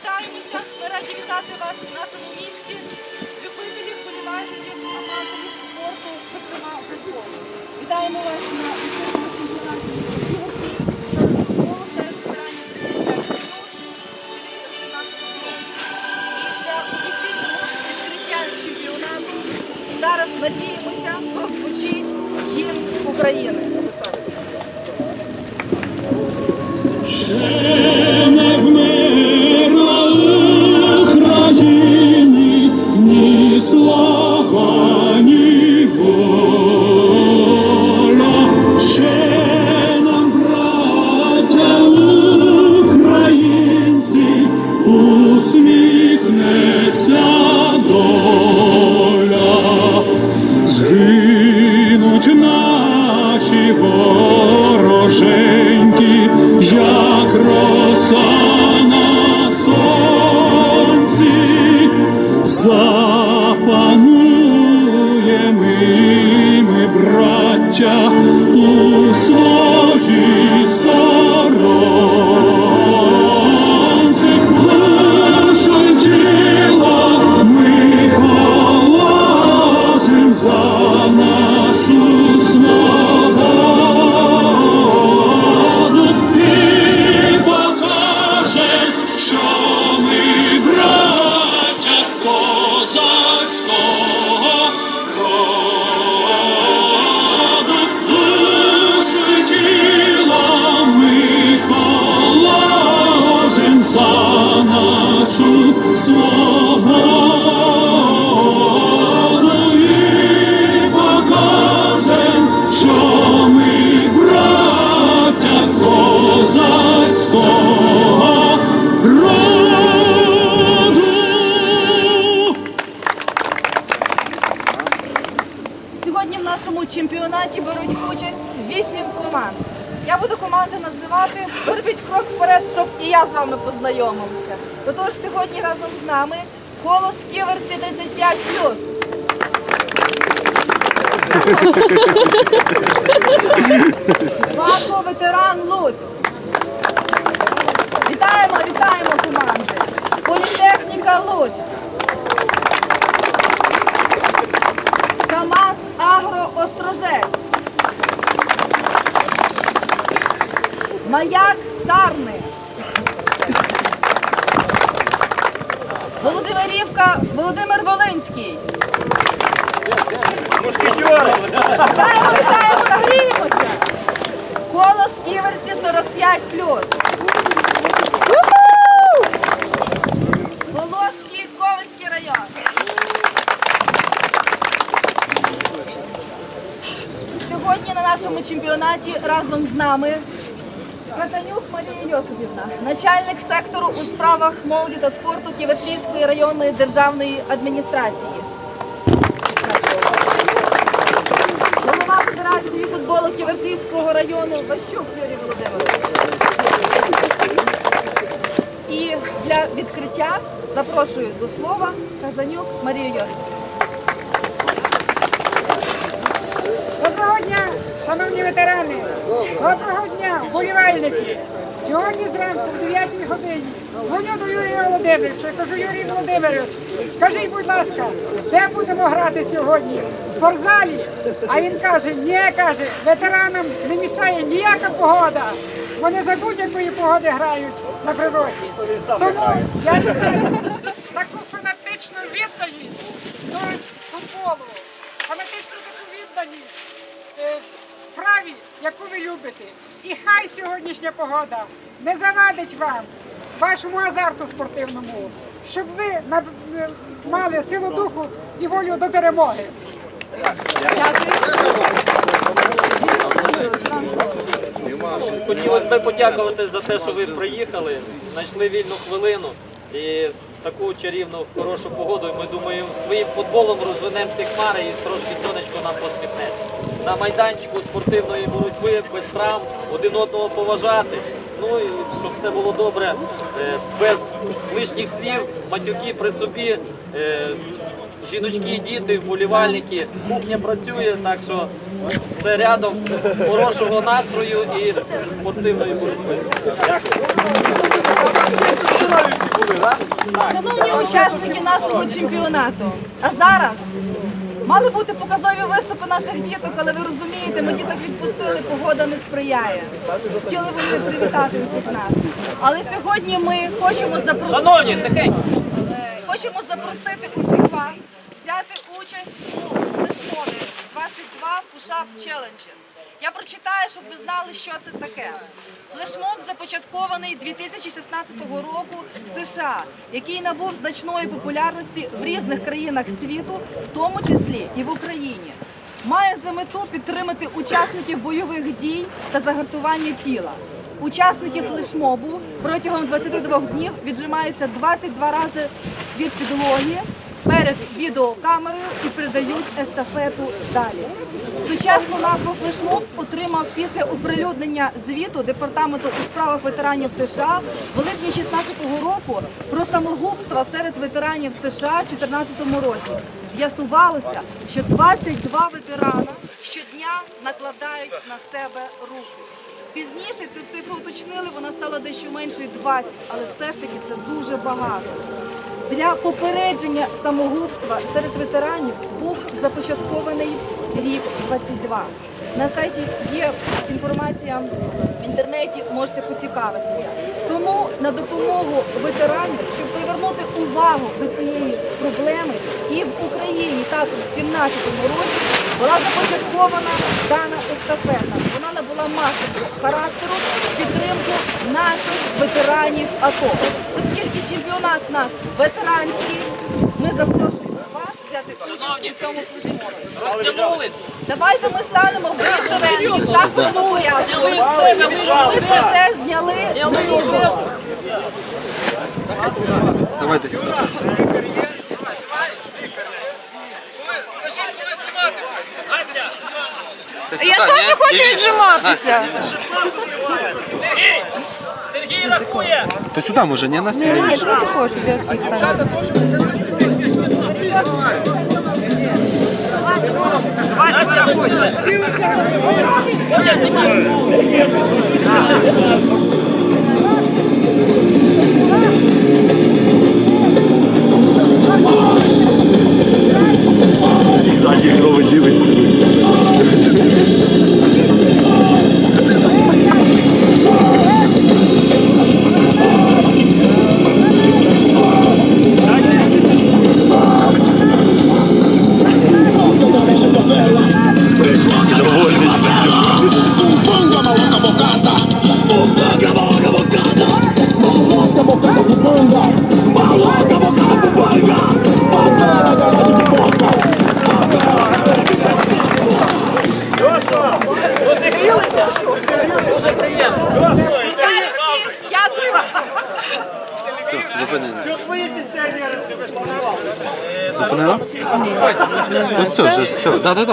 вітаємося. Ми раді вітати вас в нашому місті, любителів, вболівальників, аматорів спорту, зокрема футболу. Вітаємо вас на відкритому чемпіонаті футболу серед ветеранів 35 плюс 2017 року. І ще відкриття чемпіонату зараз надіємося прозвучить гімн України. Запануємо ми, ми, браття, у своїй Сьогодні в нашому чемпіонаті беруть участь вісім команд. Я буду команди називати. Робіть крок вперед, щоб і я з вами познайомилася. Отож, сьогодні разом з нами колос Ківерці 35 Вако ветеран Луць. Вітаємо, вітаємо команди. Політехніка Луць. Маяк Сарни. Володимирівка Володимир Волинський. Вітаємо, вітаємо, нагріємося. Колос Ківерці 45 Волошський Ковальський район. Сьогодні на нашому чемпіонаті разом з нами Казанюк Марія Йосипівна, начальник сектору у справах молоді та спорту Ківерцівської районної державної адміністрації. Голова Федерації футболу Ківерцівського району Ващук Юрій Володимирович. І для відкриття запрошую до слова Казанюк Марію Йосипівну. Доброго дня, шановні ветерани! Доброго дня, вболівальники! Сьогодні зранку в 9 годині дзвоню до Юрія Володимировича. Я кажу, Юрій Володимирович, скажіть, будь ласка, де будемо грати сьогодні? В спортзалі? А він каже, ні, каже, ветеранам не мішає ніяка погода. Вони за будь-якої погоди грають на природі. Тому я таку фанатичну відданість до футболу, яку ви любите. І хай сьогоднішня погода не завадить вам, вашому азарту спортивному, щоб ви е, мали силу духу і волю до перемоги. Хотілося б подякувати за те, що ви приїхали, знайшли вільну хвилину і таку чарівну, хорошу погоду. Ми думаємо, своїм футболом розженемо ці хмари і трошки сонечко нам посміхнеться. На майданчику спортивної боротьби без травм, один одного поважати. Ну і щоб все було добре, е, без лишніх слів, матюки при собі. е, Жіночки, діти, вболівальники, кухня працює, так що все рядом, хорошого настрою і спортивної боротьби. Дякую. Шановні учасники нашого чемпіонату, а зараз мали бути показові виступи наших діток, але ви розумієте, ми діток відпустили, погода не сприяє. Хотіли вони привітати всіх нас. Але сьогодні ми хочемо запросити. Шановні. Хочемо запросити усіх вас взяти участь у флешмобі 22 Push-Up Challenge. Я прочитаю, щоб ви знали, що це таке. Флешмоб започаткований 2016 року в США, який набув значної популярності в різних країнах світу, в тому числі і в Україні. Має за мету підтримати учасників бойових дій та загартування тіла. Учасники флешмобу протягом 22 днів віджимаються 22 рази від підлоги перед відеокамерою і передають естафету далі. Сучасну назву флешмоб отримав після оприлюднення звіту Департаменту у справах ветеранів США в липні 2016 року про самогубства серед ветеранів США у 2014 році. З'ясувалося, що 22 ветерана щодня накладають на себе руки. Пізніше цю цифру уточнили, вона стала дещо менше 20, але все ж таки це дуже багато. Для попередження самогубства серед ветеранів був започаткований рік 22. На сайті є інформація в інтернеті, можете поцікавитися. Тому на допомогу ветеранів, щоб привернути увагу до цієї проблеми, і в Україні також в 17 році була започаткована дана естафета. Вона набула масового характеру підтримку наших ветеранів АТО. Оскільки чемпіонат у нас ветеранський, ми запрошуємо вас взяти участь у цьому флешмобі. Розтягнулись. Давайте ми станемо в шеренгі, так по порядку. Ми це все зняли. Давайте сюди. Я теж ні? хочу віджиматися. Настя. То сюди може, ні, Настя? Ні, Лівіше. ти хочеш, я всіх стану. Дякую. 是是，对对对。